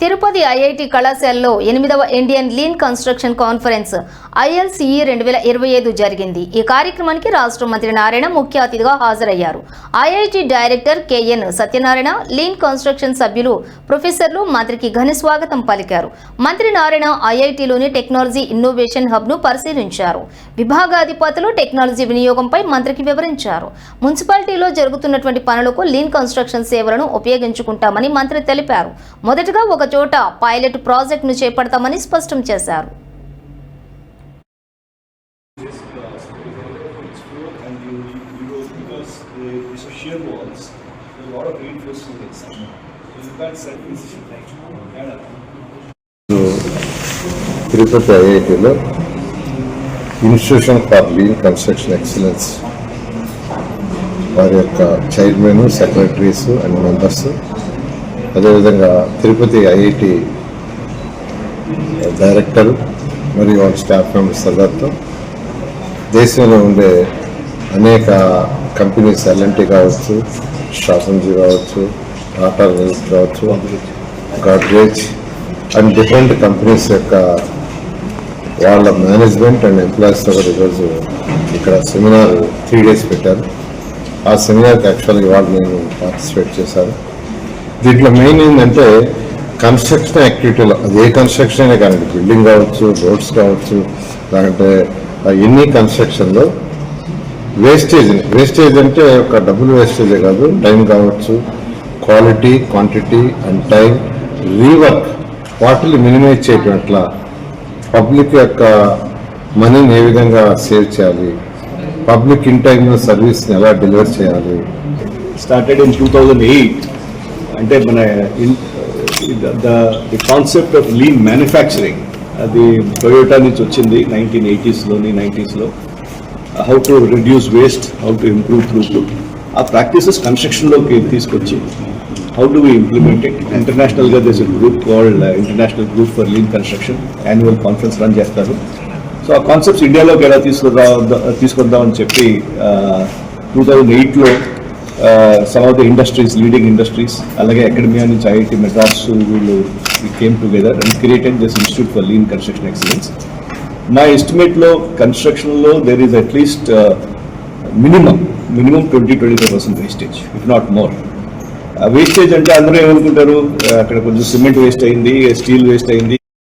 Tirupati IIT కళాశాలలో ఎనిమిదవ Indian lean construction conference ILCE రెండు వేల ఇరవై ఐదు జరిగింది. ఈ కార్యక్రమానికి రాష్ట్ర మంత్రి నారాయణ ముఖ్య అతిథిగా హాజరయ్యారు. IIT director KN Satyanarayana lean construction సభ్యులు ప్రొఫెసర్లు మంత్రికి ఘన స్వాగతం పలికారు. మంత్రి నారాయణ ఐఐటిలోని టెక్నాలజీ ఇన్నోవేషన్ హబ్ను పరిశీలించారు. విభాగాధిపతులు టెక్నాలజీ వినియోగంపై మంత్రికి వివరించారు. మున్సిపాలిటీలో జరుగుతున్నటువంటి పనులకు లీన్ కన్స్ట్రక్షన్ సేవలను ఉపయోగించుకుంటామని మంత్రి తెలిపారు. మొదటగా ఒక చోట పైలట్ ప్రాజెక్టును చేపడతామని స్పష్టం చేశారు. తిరుపతి ఐఐటిలో institution for lean construction excellence వారి యొక్క చైర్మన్ సెక్రటరీస్ అండ్ మెంబర్స్ అదేవిధంగా తిరుపతి ఐఐటి డైరెక్టర్ మరియు వాళ్ళ స్టాఫ్ మెంబర్స్ అందరితో దేశంలో ఉండే అనేక కంపెనీస్ ఎల్ఎన్టీ కావచ్చు స్ట్రాటజీ కావచ్చు టాటా రిల్స్ కావచ్చు గాడ్రేజ్ అండ్ డిఫరెంట్ కంపెనీస్ యొక్క వాళ్ళ మేనేజ్మెంట్ అండ్ ఎంప్లాయీస్తో కూడా ఈరోజు ఇక్కడ సెమినార్ త్రీ డేస్ పెట్టారు. ఆ సెమినార్కి యాక్చువల్గా ఇవాళ నేను పార్టిసిపేట్ చేశాను. దీంట్లో మెయిన్ ఏంటంటే కన్స్ట్రక్షన్ యాక్టివిటీలో అది ఏ కన్స్ట్రక్షన్ అయినా కానీ బిల్డింగ్ కావచ్చు రోడ్స్ కావచ్చు లేదంటే ఎన్ని కన్స్ట్రక్షన్లో వేస్టేజ్ వేస్టేజ్ అంటే ఒక డబ్బులు వేస్టేజే కాదు టైం కావచ్చు quality quantity and time rework వాటిని మినిమైజ్ చేయటం ఎట్లా పబ్లిక్ యొక్క మనీని ఏ విధంగా సేవ్ చేయాలి? పబ్లిక్ ఇన్ టైంలో సర్వీస్ని ఎలా డెలివర్ చేయాలి? Started in two thousand eight అంటే మన the the concept of lean manufacturing అది టొయోటా నుంచి వచ్చింది నైన్టీన్ ఎయిటీస్లోని నైంటీస్లో how to reduce waste how to improve throughput ఆ ప్రాక్టీసెస్ కన్స్ట్రక్షన్లోకి తీసుకొచ్చి how do we implement it ఇంటర్నేషనల్గా this group called international group for lean construction annual conference run చేస్తారు. So ఆ concepts ఇండియాలోకి ఎలా తీసుకురా తీసుకొద్దామని చెప్పి టూ థౌజండ్ ఎయిట్లో some of the industries leading industries అలాగే అకాడమియా నుంచి ఐఐటి మెడ్రాస్ వీళ్ళు came together and created this institute for lean construction excellence నా ఎస్టిమేట్లో కన్స్ట్రక్షన్లో there is at least minimum minimum twenty twenty five percent wastage if not more wastage అంటే అందరూ ఏమనుకుంటారు? అక్కడ కొంచెం సిమెంట్ వేస్ట్ అయింది స్టీల్ వేస్ట్ అయింది.